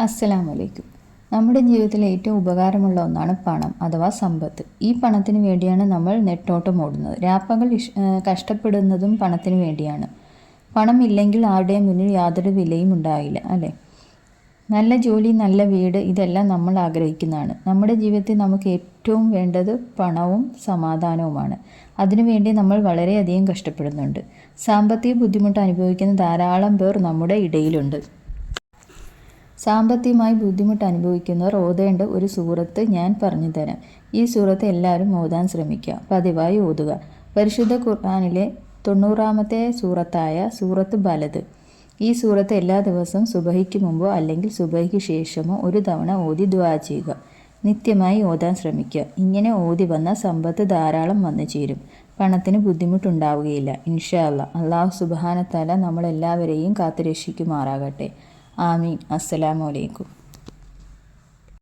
അസ്സലാമലൈക്കും. നമ്മുടെ ജീവിതത്തിൽ ഏറ്റവും ഉപകാരമുള്ള ഒന്നാണ് പണം അഥവാ സമ്പത്ത്. ഈ പണത്തിന് വേണ്ടിയാണ് നമ്മൾ നെട്ടോട്ടം ഓടുന്നത്. രാപ്പകൾ കഷ്ടപ്പെടുന്നതും പണത്തിന് വേണ്ടിയാണ്. പണം ഇല്ലെങ്കിൽ ആരുടെയും മുന്നിൽ യാതൊരു വിലയും ഉണ്ടാവില്ല അല്ലേ? നല്ല ജോലി നല്ല വീട് ഇതെല്ലാം നമ്മൾ ആഗ്രഹിക്കുന്നതാണ്. നമ്മുടെ ജീവിതത്തിൽ നമുക്ക് ഏറ്റവും വേണ്ടത് പണവും സമാധാനവുമാണ്. അതിനുവേണ്ടി നമ്മൾ വളരെയധികം കഷ്ടപ്പെടുന്നുണ്ട്. സാമ്പത്തിക ബുദ്ധിമുട്ട് അനുഭവിക്കുന്ന ധാരാളം പേർ നമ്മുടെ ഇടയിലുണ്ട്. സാമ്പത്തികമായി ബുദ്ധിമുട്ട് അനുഭവിക്കുന്നവർ ഓതേണ്ട ഒരു സൂറത്ത് ഞാൻ പറഞ്ഞു തരാം ഈ സൂറത്ത് എല്ലാവരും ഓതാൻ ശ്രമിക്കുക. പതിവായി ഓതുക. പരിശുദ്ധ ഖുർആാനിലെ തൊണ്ണൂറാമത്തെ സൂറത്തായ സൂറത്ത് ബലത് ഈ സൂറത്ത് എല്ലാ ദിവസവും സുബഹിക്ക് മുമ്പോ അല്ലെങ്കിൽ സുബഹിക്ക് ശേഷമോ ഒരു തവണ ഓതി ദ്വാ ചെയ്യുക. നിത്യമായി ഓതാൻ ശ്രമിക്കുക. ഇങ്ങനെ ഓതി വന്ന സമ്പത്ത് ധാരാളം വന്നു ചേരും. പണത്തിന് ബുദ്ധിമുട്ടുണ്ടാവുകയില്ല. ഇൻഷാല്ല അള്ളാഹു സുബാനത്താല നമ്മളെല്ലാവരെയും കാത്തുരക്ഷിക്കുമാറാകട്ടെ. ആമീൻ. അസ്സലാമു അലൈക്കും.